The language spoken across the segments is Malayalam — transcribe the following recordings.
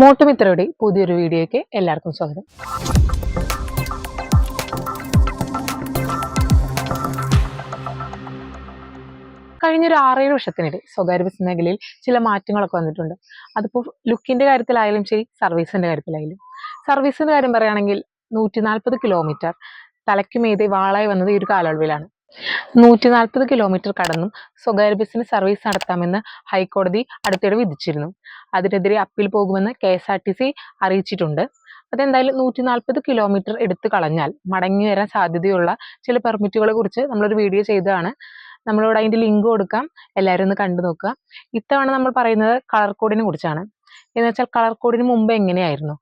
മോട്ടുമിത്രയുടെ പുതിയൊരു വീഡിയോയ്ക്ക് എല്ലാവർക്കും സ്വാഗതം. കഴിഞ്ഞൊരു ആറേഴ് വർഷത്തിനിടെ സ്വകാര്യ ബസ് മേഖലയിൽ ചില മാറ്റങ്ങളൊക്കെ വന്നിട്ടുണ്ട്. അതിപ്പോൾ ലുക്കിന്റെ കാര്യത്തിലായാലും ശരി സർവീസിന്റെ കാര്യത്തിലായാലും. സർവീസിന്റെ കാര്യം പറയുകയാണെങ്കിൽ നൂറ്റി നാൽപ്പത് കിലോമീറ്റർ തലയ്ക്ക് മീതെ വാളായി വന്നത് ഈ ഒരു കാലയളവിലാണ്. നൂറ്റി നാൽപ്പത് കിലോമീറ്റർ കടന്നും സ്വകാര്യ ബസ്സിന് സർവീസ് നടത്താമെന്ന് ഹൈക്കോടതി അടുത്തിടെ വിധിച്ചിരുന്നു. അതിനെതിരെ അപ്പീൽ പോകുമെന്ന് K S R T C അറിയിച്ചിട്ടുണ്ട്. അതെന്തായാലും നൂറ്റി നാൽപ്പത് കിലോമീറ്റർ എടുത്തു കളഞ്ഞാൽ മടങ്ങി വരാൻ സാധ്യതയുള്ള ചില പെർമിറ്റുകളെ കുറിച്ച് നമ്മളൊരു വീഡിയോ ചെയ്തതാണ്. നമ്മളിവിടെ അതിന്റെ ലിങ്ക് കൊടുക്കാം. എല്ലാവരും ഒന്ന് കണ്ടു നോക്കുക. ഇത്തവണ നമ്മൾ പറയുന്നത് കളർ കോഡിനെ കുറിച്ചാണ്. എന്ന് വെച്ചാൽ കളർ കോഡിന് മുമ്പ് എങ്ങനെയായിരുന്നു?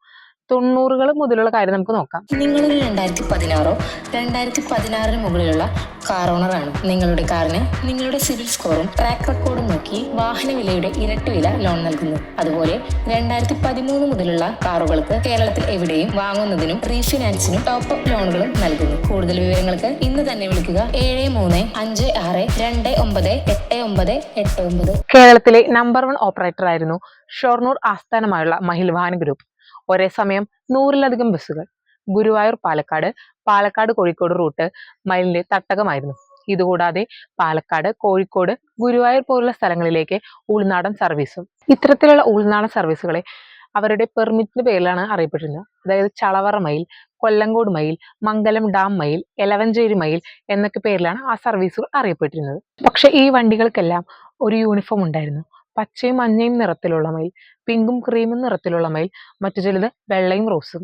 തൊണ്ണൂറുകൾ മുതലുള്ള കാര്യം നമുക്ക് നോക്കാം. നിങ്ങളൊരു രണ്ടായിരത്തി പതിനാറോ? രണ്ടായിരത്തി പതിനാറിന് മുകളിലുള്ള കാർ ഓണറാണ് നിങ്ങളുടെ കാറിന് നിങ്ങളുടെ സിവിൽ സ്കോറും ട്രാക്ക് റെക്കോർഡും നോക്കി വാഹന വിലയുടെ ഇരട്ടി വില ലോൺ നൽകുന്നു. അതുപോലെ രണ്ടായിരത്തി പതിമൂന്ന് മുതലുള്ള കാറുകൾക്ക് കേരളത്തിൽ എവിടെയും വാങ്ങുന്നതിനും റീഫിനാൻസിനും ടോപ്പ് അപ്പ് ലോണുകളും നൽകുന്നു. കൂടുതൽ വിവരങ്ങൾക്ക് ഇന്ന് തന്നെ വിളിക്കുക ഏഴ് മൂന്ന് അഞ്ച് ആറ് രണ്ട് ഒമ്പത് എട്ട് ഒമ്പത് എട്ട് ഒമ്പത്. കേരളത്തിലെ നമ്പർ വൺ ഓപ്പറേറ്റർ ആയിരുന്നു ഷൊർണൂർ ആസ്ഥാനമായുള്ള മഹിൽ മഹിൽവാൻ ഗ്രൂപ്പ് ഒരേ സമയം നൂറിലധികം ബസ്സുകൾ. ഗുരുവായൂർ പാലക്കാട് പാലക്കാട് കോഴിക്കോട് റൂട്ട് മയിലിന്റെ തട്ടകമായിരുന്നു. ഇതുകൂടാതെ പാലക്കാട് കോഴിക്കോട് ഗുരുവായൂർ പോലുള്ള സ്ഥലങ്ങളിലേക്ക് ഉൾനാടൻ സർവീസും ഇത്തരത്തിലുള്ള ഉൾനാടൻ സർവീസുകളെ അവരുടെ പെർമിറ്റിന് പേരിലാണ് അറിയപ്പെട്ടിരുന്നത്. അതായത് ചളവറ മയിൽ കൊല്ലങ്കോട് മയിൽ മംഗലം ഡാം മയിൽ എലവഞ്ചേരി മയിൽ എന്നൊക്കെ പേരിലാണ് ആ സർവീസുകൾ അറിയപ്പെട്ടിരുന്നത്. പക്ഷെ ഈ വണ്ടികൾക്കെല്ലാം ഒരു യൂണിഫോം ഉണ്ടായിരുന്നു. പച്ചയും മഞ്ഞയും നിറത്തിലുള്ള മയിൽ പിങ്കും ക്രീമും നിറത്തിലുള്ള മയിൽ മറ്റു ചിലത് വെള്ളയും റോസും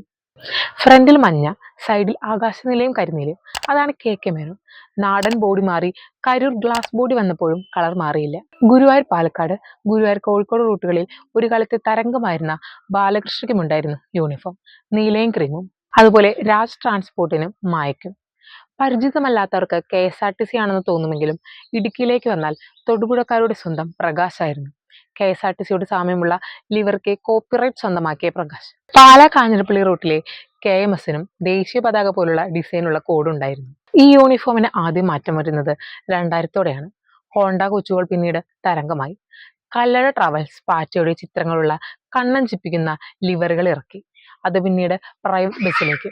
ഫ്രണ്ടിൽ മഞ്ഞ സൈഡിൽ ആകാശനിലയും കരിനീലയും. അതാണ് കെ കെ മേനോൻ. നാടൻ ബോഡി മാറി കരൂർ ഗ്ലാസ് ബോഡി വന്നപ്പോഴും കളർ മാറിയില്ല. ഗുരുവായൂർ പാലക്കാട് ഗുരുവായൂർ കോഴിക്കോട് റൂട്ടുകളിൽ ഒരു കാലത്തെ തരംഗമായിരുന്ന ബാലകൃഷ്ണയ്ക്കുമുണ്ടായിരുന്നു യൂണിഫോം. നീലയും ക്രീമും. അതുപോലെ രാജ് ട്രാൻസ്പോർട്ടിനും മായക്കും പരിചിതമല്ലാത്തവർക്ക് K S R T C ആണെന്ന് തോന്നുമെങ്കിലും ഇടുക്കിയിലേക്ക് വന്നാൽ തൊടുപുഴക്കാരുടെ സ്വന്തം പ്രകാശായിരുന്നു. കെ എസ് ആർ ടി സിയോട് സാമ്യമുള്ള ലിവർക്ക് കോപ്പിറൈറ്റ് സ്വന്തമാക്കിയ പ്രകാശ്. പാലാ കാഞ്ഞിരപ്പള്ളി റൂട്ടിലെ കെ എം എസിനും ദേശീയ പതാക പോലുള്ള ഡിസൈനുള്ള കോഡ് ഉണ്ടായിരുന്നു ഈ യൂണിഫോമിന് ആദ്യം മാറ്റം വരുന്നത് രണ്ടായിരത്തോടെയാണ്. ഹോണ്ട കൊച്ചുകൾ പിന്നീട് തരംഗമായി. കല്ലട ട്രാവൽസ് പാറ്റയുടെ ചിത്രങ്ങളുള്ള കണ്ണൻ ചിപ്പിക്കുന്ന ലിവറുകൾ ഇറക്കി. അത് പിന്നീട് പ്രൈവറ്റ് ബസ്സിലേക്ക്.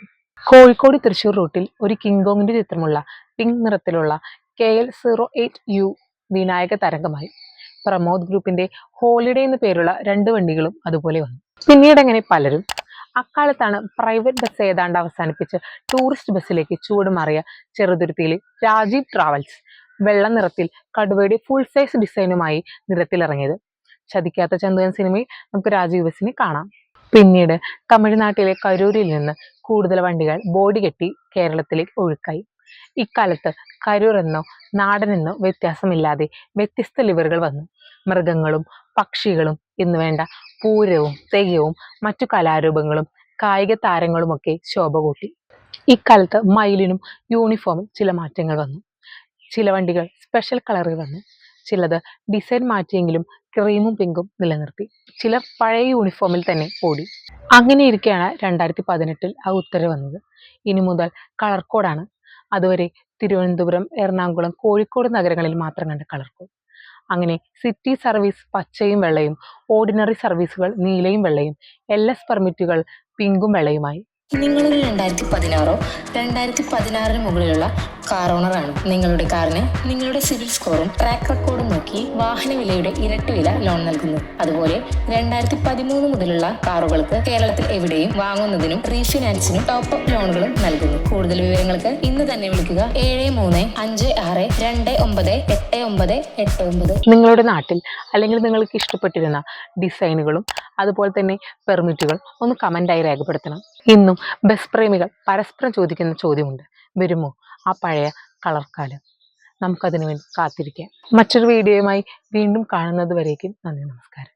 കോഴിക്കോട് തൃശൂർ റൂട്ടിൽ ഒരു കിങ്കോങ്ങിന്റെ ചിത്രമുള്ള പിങ്ക് നിറത്തിലുള്ള K L zero eight U Vinayaka തരംഗമായി. Pramod ഗ്രൂപ്പിന്റെ ഹോളിഡേ എന്ന പേരുള്ള രണ്ട് വണ്ടികളും അതുപോലെ വന്നു. പിന്നീട് അങ്ങനെ പലരും അക്കാലത്താണ് പ്രൈവറ്റ് ബസ് ഏതാണ്ട് അവസാനിപ്പിച്ച് ടൂറിസ്റ്റ് ബസ്സിലേക്ക് ചൂടുമാറിയ ചെറുതുരുത്തിയിലെ രാജീവ് ട്രാവൽസ് വെള്ള നിറത്തിൽ കടുവയുടെ ഫുൾ സൈസ് ഡിസൈനുമായി നിരത്തിലിറങ്ങിയത്. ചതിക്കാത്ത ചന്ദ്രൻ സിനിമയിൽ നമുക്ക് രാജീവ് ബസ്സിനെ കാണാം. പിന്നീട് തമിഴ്നാട്ടിലെ കരൂരിൽ നിന്ന് കൂടുതൽ വണ്ടികൾ ബോഡി കെട്ടി കേരളത്തിലേക്ക് ഒഴുക്കായി. ഇക്കാലത്ത് കരൂർ എന്നോ നാടനെന്നോ വ്യത്യാസമില്ലാതെ വ്യത്യസ്ത ലിവറുകൾ വന്നു. മൃഗങ്ങളും പക്ഷികളും എന്ന് വേണ്ട പൂരവും തെയ്യവും മറ്റു കലാരൂപങ്ങളും കായിക താരങ്ങളുമൊക്കെ ശോഭ കൂട്ടി. ഇക്കാലത്ത് മയിലിനും യൂണിഫോമിൽ ചില മാറ്റങ്ങൾ വന്നു. ചില വണ്ടികൾ സ്പെഷ്യൽ കളറിൽ വന്നു. ചിലത് ഡിസൈൻ മാറ്റിയെങ്കിലും ക്രീമും പിങ്കും നിലനിർത്തി. ചിലർ പഴയ യൂണിഫോമിൽ തന്നെ ഓടി. അങ്ങനെ ഇരിക്കെയാണ് രണ്ടായിരത്തി പതിനെട്ടിൽ ആ ഉത്തരവ് വന്നത്. ഇനി മുതൽ കളർ കോഡാണ് അതുവരെ തിരുവനന്തപുരം എറണാകുളം കോഴിക്കോട് നഗരങ്ങളിൽ മാത്രം കണ്ട കളർ അങ്ങനെ സിറ്റി സർവീസ് പച്ചയും വെള്ളയും ഓർഡിനറി സർവീസുകൾ നീലയും വെള്ളയും എൽ എസ് പെർമിറ്റുകൾ പിങ്കും വെള്ളയുമായി. നിങ്ങളൊരു രണ്ടായിരത്തി പതിനാറോ രണ്ടായിരത്തി പതിനാറിന് മുകളിലുള്ള കാർ ഓണറാണ് നിങ്ങളുടെ കാറിന് നിങ്ങളുടെ സിവിൽ സ്കോറും ട്രാക്ക് റെക്കോർഡും നോക്കി വാഹന വിലയുടെ ഇരട്ടി വില ലോൺ നൽകുന്നു. അതുപോലെ രണ്ടായിരത്തി പതിമൂന്ന് മുതലുള്ള കാറുകൾക്ക് കേരളത്തിൽ എവിടെയും വാങ്ങുന്നതിനും റീഫിനാൻസിനും ടോപ്പ് അപ്പ് ലോണുകളും നൽകുന്നു. കൂടുതൽ വിവരങ്ങൾക്ക് ഇന്ന് തന്നെ വിളിക്കുക ഏഴ് മൂന്ന് അഞ്ച് ആറ് രണ്ട് ഒമ്പത് എട്ട് ഒമ്പത് എട്ട് ഒമ്പത്. നിങ്ങളുടെ നാട്ടിൽ അല്ലെങ്കിൽ നിങ്ങൾക്ക് ഇഷ്ടപ്പെട്ടിരുന്ന ഡിസൈനുകളും അതുപോലെ തന്നെ പെർമിറ്റുകൾ ഒന്ന് കമന്റായി രേഖപ്പെടുത്തണം. ഇന്നും ബസ് പ്രേമികൾ പരസ്പരം ചോദിക്കുന്ന ചോദ്യമുണ്ട്. വരുമോ? ആ പഴയ കളർ കാലം. നമുക്കതിനു വേണ്ടി കാത്തിരിക്കാം. മറ്റൊരു വീഡിയോയുമായി വീണ്ടും കാണുന്നത് വരേക്കും നന്ദി നമസ്കാരം.